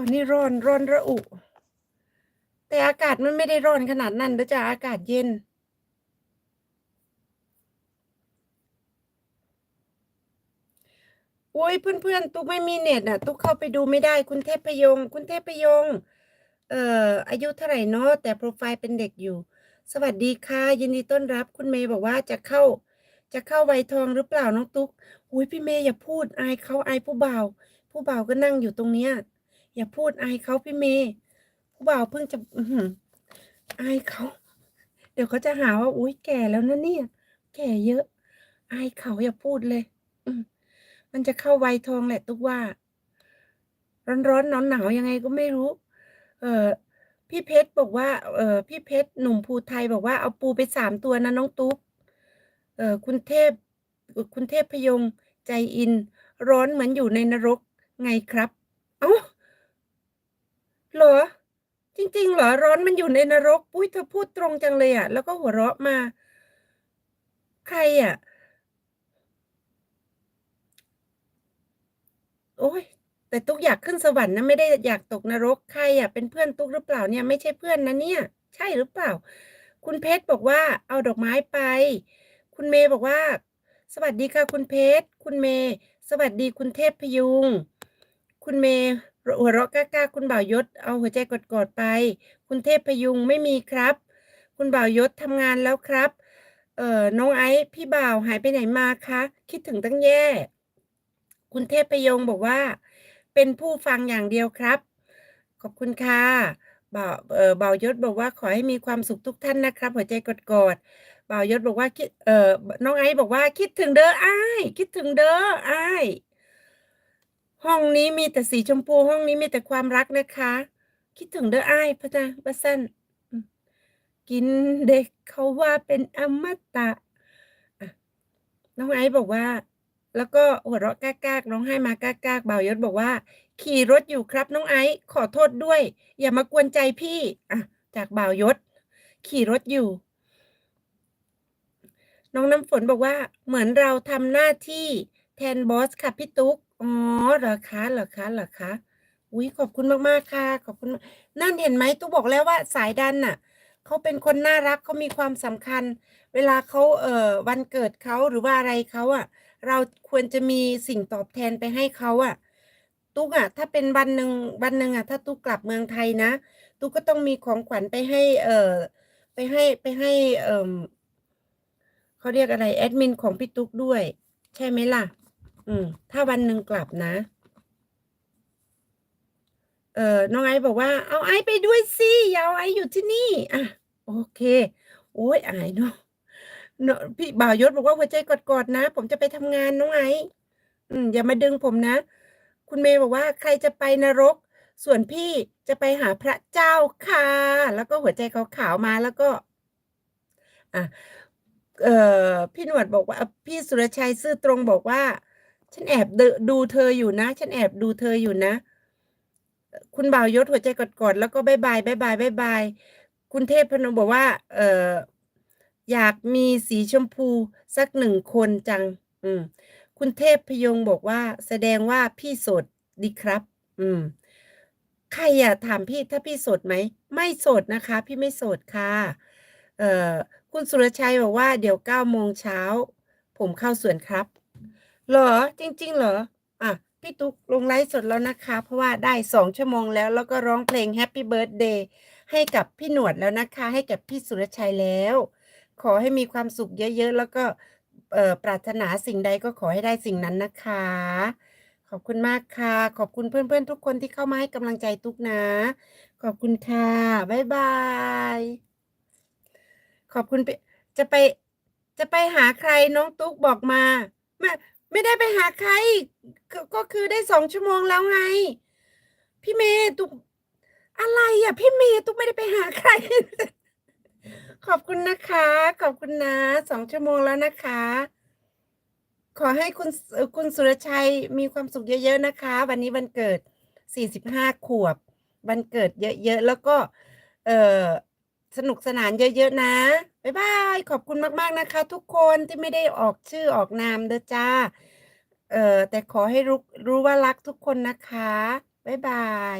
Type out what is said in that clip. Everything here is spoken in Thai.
อนนี้ร้อนร้อนระอุ แต่อากาศมันไม่ได้ร้อนขนาดนั้นเด้อจะอากาศเย็น โอ๊ยเพื่อนๆตุ๊กไม่มีเน็ตน่ะ ตุ๊กเข้าไปดูไม่ได้คุณเทพยง คุณเทพยง เอ่ออายุเท่าไหร่เนาะแต่โปรไฟล์เป็นเด็กอยู่ สวัสดีค่ะยินดีต้อนรับ คุณเมย์บอกว่าจะเข้า จะเข้าวัยทองหรือเปล่าน้องตุ๊กอุ๊ยพี่เมย์อย่าพูดอายเขาอายผู้บ่าวผู้บ่าวก็นั่งอยู่ตรงเนี้ย อย่าพูดอายเขาพี่เมย์ผู้บ่าวเพิ่งจะอือายเขา เดี๋ยวเขาจะหาว่าอุ๊ยแก่แล้วนะเนี่ย แก่เยอะอายเขาอย่าพูดเลย อืมันจะเข้าวัยทองแหละตุ๊กว่า ร้อนๆหนาวๆยังไงก็ไม่รู้ เออพี่เพชรบอกว่า เออพี่เพชรหนุ่มภูไทยบอกว่าเอาปูไป3ตัวนะน้องตุ๊ก เออคุณเทพ คุณเทพพยงใจอิน ร้อนเหมือนอยู่ในนรกไงครับ เอ้า เหรอ จริง ๆ เหรอ ร้อนมันอยู่ในนรก อุ๊ยเธอพูดตรงจังเลยอะแล้วก็หัวเราะมา ใครอะ?โอ๊ยแต่ตุ๊กอยากขึ้นสวรรค์นะไม่ได้อยากตกนรก ใครอะเป็นเพื่อนตุ๊กหรือเปล่าเนี่ยไม่ใช่เพื่อนนะเนี่ย ใช่หรือเปล่า?คุณเพชรบอกว่าเอาดอกไม้ไป คุณเมย์บอกว่า สวัสดีค่ะคุณเพชร คุณเมย์ สวัสดีคุณเทพพยุง คุณเมย์ หัวเราะกล้าๆคุณบ่าวยศ เอาหัวใจกอดๆไป คุณเทพพยุงไม่มีครับ คุณบ่าวยศทำงานแล้วครับ เอ่อน้องไอซ์พี่บ่าวหายไปไหนมาคะคิดถึงตั้งแย่ คุณเทพพยงบอกว่า เป็นผู้ฟังอย่างเดียวครับ ขอบคุณค่ะบ่าวเอ่อบ่าวยศบอกว่าขอให้มีความสุขทุกท่านนะครับ หัวใจกอดๆบ่าวยศบอกว่าคิดเอ่อน้องไอซ์บอกว่าคิดถึงเด้ออ้าย คิดถึงเด้ออ้าย ห้องนี้มีแต่สีชมพู ห้องนี้มีแต่ความรักนะคะ คิดถึงเด้ออ้ายพะนะว่าซั้นกินเด็กเขาว่าเป็นอมตะน้องไอซ์บอกว่า แล้วก็หัวเราะกากๆร้องไห้มากากๆบ่าวยศบอกว่า ขี่รถอยู่ครับน้องไอซ์ขอโทษด้วย อย่ามากวนใจพี่อะจากบ่าวยศ ขี่รถอยู่ น้องน้ำฝนบอกว่า เหมือนเราทำหน้าที่แทนบอสค่ะพี่ตุ๊ก อ๋อเหรอคะเหรอคะเหรอคะอุ๊ย ขอบคุณมากๆค่ะ ขอบคุณ นั่นเห็นไหมตุ๊บอกแล้วว่าสายดันน่ะเขาเป็นคนน่ารักเขามีความสำคัญ เวลาเขาเอ่อวันเกิดเขาหรือว่าอะไรเขาอะ เราควรจะมีสิ่งตอบแทนไปให้เขาอะ ตุ๊กอะ ถ้าเป็นวันหนึ่งวันหนึ่งอะ ถ้าตุ๊กกลับเมืองไทยนะ ตุ๊กก็ต้องมีของขวัญไปให้ เอ่อไปให้ไปให้ เอ่อเขาเรียกอะไร แอดมินของพี่ตุ๊กด้วย ใช่ไหมล่ะ? อืม ถ้าวันหนึ่งกลับนะ เอ่อน้องไอซ์บอกว่า เอาไอซ์ไปด้วยสิอย่าเอาไอซ์อยู่ที่นี่ อะ โอเค โอ๊ยไอายเนาะเนาะพี่บ่าวยศบอกว่าหัวใจกอดๆนะ ผมจะไปทำงานน้องไอซ์อืม อย่ามาดึงผมนะ คุณเมย์บอกว่าใครจะไปนรก ส่วนพี่จะไปหาพระเจ้าค่ะ แล้วก็หัวใจขาวๆมาแล้วก็ อะ เอ่อพี่หนวดบอกว่า พี่สุรชัยซื่อตรงบอกว่า ฉันแอบด,ดูเธออยู่นะ ฉันแอบดูเธออยู่นะ คุณบ่าวยศหัวใจกอดๆแล้วก็บายบายบายบายบายบายคุณเทพพนมบอกว่า เอออยากมีสีชมพูสัก1คนจัง อืม คุณเทพพยงบอกว่า แสดงว่าพี่โสดดีครับ อืม ใครอะถามพี่ถ้าพี่โสดไหม?ไม่โสดนะคะ พี่ไม่โสดค่ะ เอ่อ คุณสุรชัยบอกว่า เดี๋ยว9โมงเช้า ผมเข้าสวนครับ เหรอ จริง ๆ เหรอ?อะ พี่ตุ๊กลงไลฟ์สดแล้วนะคะ เพราะว่าได้2ชั่วโมงแล้ว แล้วก็ร้องเพลงแฮปปีเบิร์ทเดย์ให้กับพี่หนวดแล้วนะคะ ให้กับพี่สุรชัยแล้ว ขอให้มีความสุขเยอะๆ แล้วก็ปรารถนาสิ่งใดก็ขอให้ได้สิ่งนั้นนะคะ ขอบคุณมากค่ะ ขอบคุณเพื่อนๆ ทุกคนที่เข้ามาให้กำลังใจตุ๊กนะ ขอบคุณค่ะ บ๊ายบาย ขอบคุณจะไปจะไปหาใครน้องตุ๊กบอกมาไม่ ไม่ได้ไปหาใครก็ก็คือได้2ชั่วโมงแล้วไง พี่เมย์ตุกอะไรอะพี่เมย์ตุกไม่ได้ไปหาใคร ขอบคุณนะคะ ขอบคุณนะ2ชั่วโมงแล้วนะคะ ขอให้คุณคุณสุรชัยมีความสุขเยอะ ๆ นะคะ วันนี้วันเกิด45ขวบ วันเกิดเยอะ ๆ แล้วก็ เออ สนุกสนานเยอะๆนะ บ๊ายบาย ขอบคุณมากๆนะคะ ทุกคนที่ไม่ได้ออกชื่อออกนามเด้อจ้า เอ่อแต่ขอให้รู้รู้ว่ารักทุกคนนะคะ บ๊ายบาย